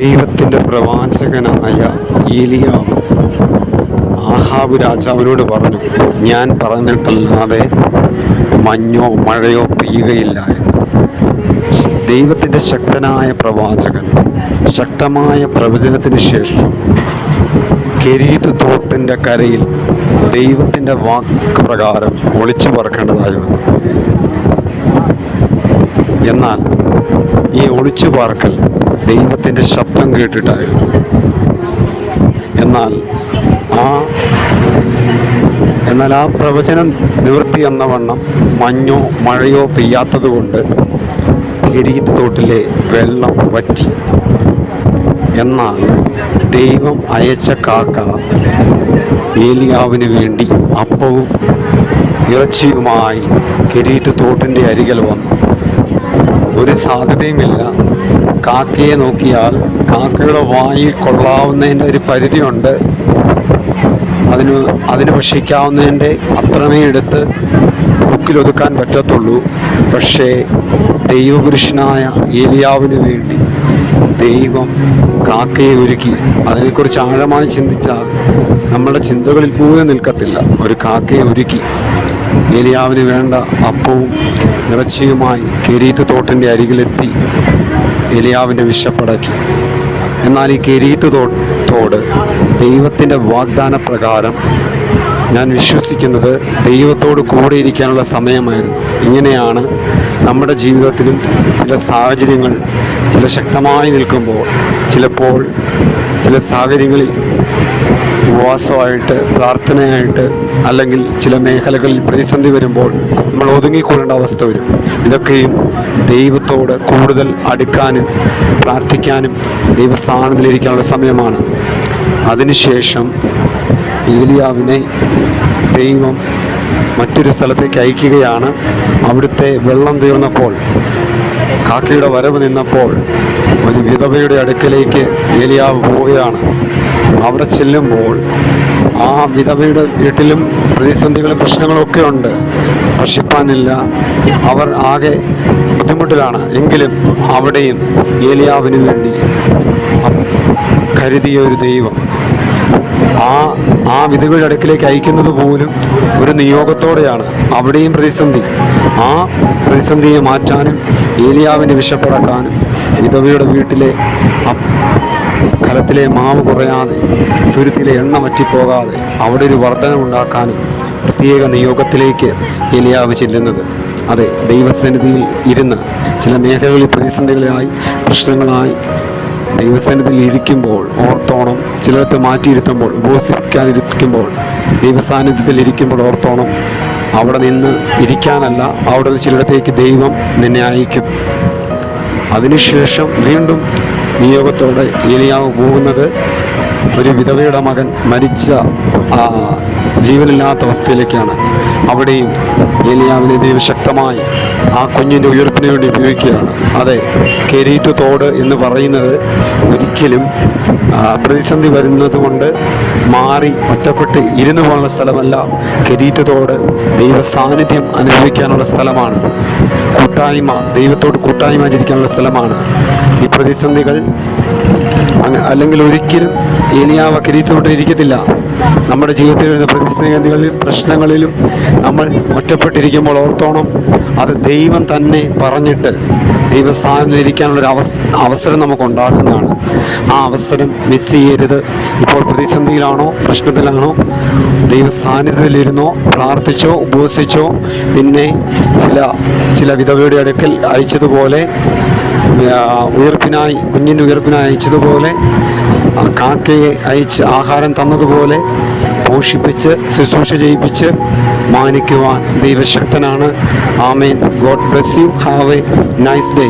ദൈവത്തിന്റെ പ്രവാചകനായ ഏലിയാവ് ആഹാബ് രാജാവിനോട് പറഞ്ഞു ഞാൻ പറഞ്ഞിട്ടല്ലാതെ മഞ്ഞോ മഴയോ പെയ്യുകയില്ല ദൈവത്തിന്റെ ശക്തനായ പ്രവാചകൻ ശക്തമായ പ്രവചനത്തിന് ശേഷം കെരീത്ത് തോട്ടിന്റെ കരയിൽ ദൈവത്തിന്റെ വാക്ക് പ്രകാരം ഒളിച്ചു പറക്കേണ്ടതായി വന്നു എന്നാൽ ഈ ഒളിച്ചു പാർക്കൽ ദൈവത്തിന്റെ ശബ്ദം കേട്ടിട്ടായിരുന്നു. എന്നാൽ ആ എന്നാൽ ആ പ്രവചനം നിവൃത്തി എന്ന വണ്ണം മഞ്ഞോ മഴയോ പെയ്യാത്തത് കൊണ്ട് കിരീത്ത് തോട്ടിലെ വെള്ളം വറ്റി. എന്നാൽ ദൈവം അയച്ച കാക്ക ഏലിയാവിന് വേണ്ടി അപ്പവും ഇറച്ചിയുമായി കിരീറ്റ് തോട്ടിന്റെ അരികിൽ വന്നു. ഒരു സാധ്യതയുമില്ല. കാക്കയെ നോക്കിയാൽ കാക്കയുടെ വായിൽ കൊള്ളാവുന്നതിന്റെ ഒരു പരിധിയുണ്ട്. അതിന് അതിന് ഭക്ഷിക്കാവുന്നതിന്റെ അത്രമേ എടുത്ത് ബുക്കിലൊതുക്കാൻ പറ്റത്തുള്ളൂ. പക്ഷേ ദൈവപുരുഷനായ ഏലിയാവിന് വേണ്ടി ദൈവം കാക്കയെ ഒരുക്കി. അതിനെക്കുറിച്ച് ആഴമായി ചിന്തിച്ചാൽ നമ്മുടെ ചിന്തകളിൽ പോലും നിൽക്കത്തില്ല. ഒരു കാക്കയെ ഒരുക്കി. ഏലിയാവിന് വേണ്ട അപ്പവും ഇറച്ചിയുമായി കെരീത്ത് തോട്ടിന്റെ അരികിലെത്തി ഏലിയാവിന്റെ വിശപ്പടക്കി. എന്നാൽ ഈ കെരീത്ത് തോട്ടോട് തോട് ദൈവത്തിന്റെ വാഗ്ദാന പ്രകാരം ഞാൻ വിശ്വസിക്കുന്നത് ദൈവത്തോട് കൂടെ ഇരിക്കാനുള്ള സമയമായിരുന്നു. ഇങ്ങനെയാണ് നമ്മുടെ ജീവിതത്തിലും ചില സാഹചര്യങ്ങൾ ചില ശക്തമായി നിൽക്കുമ്പോൾ ചിലപ്പോൾ ചില സാഹചര്യങ്ങളിൽ ഉപവാസമായിട്ട് പ്രാർത്ഥനയായിട്ട് അല്ലെങ്കിൽ ചില മേഖലകളിൽ പ്രതിസന്ധി വരുമ്പോൾ നമ്മൾ ഒതുങ്ങിക്കൊള്ളേണ്ട അവസ്ഥ വരും. ഇതൊക്കെയും ദൈവത്തോട് കൂടുതൽ അടുക്കാനും പ്രാർത്ഥിക്കാനും ദൈവസ്ഥാനത്തിലിരിക്കാനുള്ള സമയമാണ്. അതിനുശേഷം ഏലിയാവിനെ ദൈവം മറ്റൊരു സ്ഥലത്തേക്ക് അയക്കുകയാണ്. അവിടുത്തെ വെള്ളം തീർന്നപ്പോൾ കാക്കയുടെ വരവ് നിന്നപ്പോൾ ഒരു വിധവയുടെ അടുക്കലേക്ക് ഏലിയാവ് പോവുകയാണ്. അവിടെ ചെല്ലുമ്പോൾ ആ വിധവയുടെ വീട്ടിലും പ്രതിസന്ധികളും പ്രശ്നങ്ങളൊക്കെ ഉണ്ട്. ഭക്ഷിപ്പാനില്ല അവർ ആകെ ബുദ്ധിമുട്ടിലാണ്. എങ്കിലും അവിടെയും ഏലിയാവിന് വേണ്ടി കരുതിയ ഒരു ദൈവം. ആ ആ വിധവയുടെ അടുക്കിലേക്ക് അയക്കുന്നത് പോലും ഒരു നിയോഗത്തോടെയാണ്. അവിടെയും പ്രതിസന്ധി. ആ പ്രതിസന്ധിയെ മാറ്റാനും ഏലിയാവിനെ വിഷപ്പടക്കാനും വിധവയുടെ വീട്ടിലെ കലത്തിലെ മാവ് കുറയാതെ തുരുത്തിലെ എണ്ണ വറ്റിപ്പോകാതെ അവിടെ ഒരു വർധനമുണ്ടാക്കാനും പ്രത്യേക നിയോഗത്തിലേക്ക് ഏലിയാവ് ചെല്ലുന്നത്. അതെ ദൈവസന്നിധിയിൽ ഇരുന്ന് ചില മേഖലകളിൽ പ്രതിസന്ധികളായി പ്രശ്നങ്ങളായി ദൈവസന്നിധിയിൽ ഇരിക്കുമ്പോൾ ഓർത്തോണം ചിലർക്ക് മാറ്റിയിരുത്തുമ്പോൾ ഉപസിക്കാനിരിക്കുമ്പോൾ ദൈവസാന്നിധ്യത്തിൽ ഇരിക്കുമ്പോൾ ഓർത്തോണം അവിടെ നിന്ന് ഇരിക്കാനല്ല അവിടെ നിന്ന് ചിലയിടത്തേക്ക് ദൈവം നിന്നെ അയക്കും. അതിനുശേഷം വീണ്ടും നിയോഗത്തോടെ ഏലിയാവ് പോകുന്നത് ഒരു വിധവയുടെ മകൻ മരിച്ച ജീവനില്ലാത്ത അവസ്ഥയിലേക്കാണ് അവിടെയും ഏലിയാവിനെ ദൈവം ശക്തമായി ആ കുഞ്ഞിന്റെ ഉയർപ്പിന് വേണ്ടി ഉപയോഗിക്കുകയാണ്. അതെ കെരീത്ത് തോട് എന്ന് പറയുന്നത് ഒരിക്കലും പ്രതിസന്ധി വരുന്നത് കൊണ്ട് മാറി ഒറ്റപ്പെട്ട് ഇരുന്നു പോകാനുള്ള സ്ഥലമല്ല. കെരീറ്റു തോട് ദൈവ സാന്നിധ്യം അനുഭവിക്കാനുള്ള സ്ഥലമാണ്. കൂട്ടായ്മ ദൈവത്തോട് കൂട്ടായ്മ ആചരിക്കാനുള്ള സ്ഥലമാണ്. ഈ പ്രതിസന്ധികൾ അല്ലെങ്കിൽ ഒരിക്കലും ഇനി ആ ഇരിക്കത്തില്ല. നമ്മുടെ ജീവിതത്തിൽ വരുന്ന പ്രതിസന്ധികളിലും പ്രശ്നങ്ങളിലും നമ്മൾ ഒറ്റപ്പെട്ടിരിക്കുമ്പോൾ ഓർത്തോണം അത് ദൈവം തന്നെ പറഞ്ഞിട്ട് ഒരു അവസ് അവസരം നമുക്ക് ഉണ്ടാക്കുന്നതാണ് ആ അവസരം മിസ് ചെയ്യരുത്. ഇപ്പോൾ പ്രതിസന്ധിയിലാണോ പ്രശ്നത്തിലാണോ ദൈവ സാന്നിധ്യത്തിലിരുന്നോ പ്രാർത്ഥിച്ചോ ഉപവസിച്ചോ നിന്നെ ചില ചില വിധവയുടെ അടുക്കൽ അയച്ചതുപോലെ ഉയർപ്പിനായി കുഞ്ഞിന്റെ ഉയർപ്പിനായി അയച്ചതുപോലെ കാക്കയെ അയച്ച് ആഹാരം തന്നതുപോലെ പോഷിപ്പിച്ച് ശുശ്രൂഷ ചെയ്യിപ്പിച്ച് മാനിക്കുവാൻ ദൈവശക്തനാണ്. ആമേൻ. God bless you. Have a nice day.